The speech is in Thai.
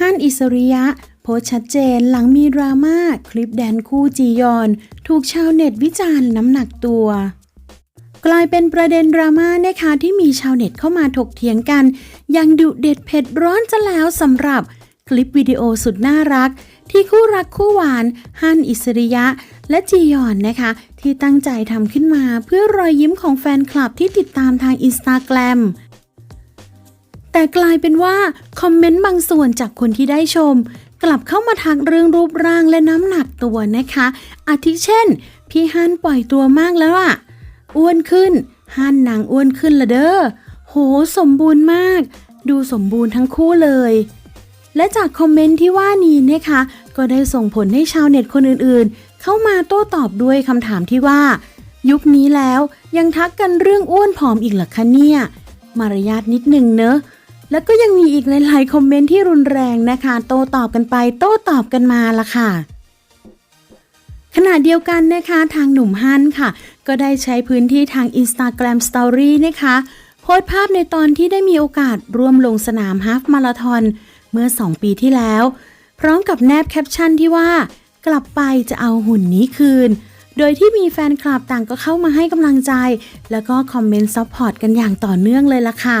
ฮั่นอิสริยะ โพสชัดเจนหลังมีดราม่าคลิปแดนคู่จียอน ถูกชาวเน็ตวิจารณ์น้ำหนักตัว กลายเป็นประเด็นดราม่านะคะที่มีชาวเน็ตเข้ามาถกเถียงกันย่างดุเด็ดเผ็ดร้อนจะแล้วสำหรับคลิปวิดีโอสุดน่ารัก ที่คู่รักคู่หวานฮั่นอิสริยะ และจียอนนะคะ ที่ตั้งใจทำขึ้นมาเพื่อรอยยิ้มของแฟนคลับที่ติดตามทางอินสตาแกรม แต่กลายเป็นว่าคอมเมนต์บางส่วนจากคนที่ได้ชม กลับเข้ามาทักเรื่องรูปร่างและน้ำหนักตัวนะคะ อาทิเช่น พี่ฮันปล่อยตัวมากแล้วอะอ้วนขึ้นฮันนางอ้วนขึ้นละเด้อโหสมบูรณ์มาก ดูสมบูรณ์ทั้งคู่เลย และจากคอมเมนต์ที่ว่านี้นะคะ ก็ได้ส่งผลให้ชาวเน็ตคนอื่นๆ เข้ามาโต้ตอบด้วยคำถามที่ว่า ยุคนี้แล้วยังทักกันเรื่องอ้วนผอมอีกหรอคะเนี่ยมารยาทนิดนึงเนอะ แล้วก็ยังมีอีกหลายๆคอมเมนต์ที่รุนแรงนะคะ โต้ตอบกันไป โต้ตอบกันมาละค่ะ ขณะเดียวกันนะคะทางหนุ่มฮันค่ะ ก็ได้ใช้พื้นที่ทาง Instagram Story นะคะ โพสต์ภาพในตอนที่ได้มีโอกาสร่วมลงสนามฮาฟมาราธอนเมื่อ 2 ปีที่แล้ว พร้อมกับแนบแคปชั่นที่ว่า กลับไปจะเอาหุ่นนี้คืน โดยที่มีแฟนคลับต่างก็เข้ามาให้กำลังใจ แล้วก็คอมเมนต์ซัพพอร์ตกันอย่างต่อเนื่องเลยล่ะค่ะ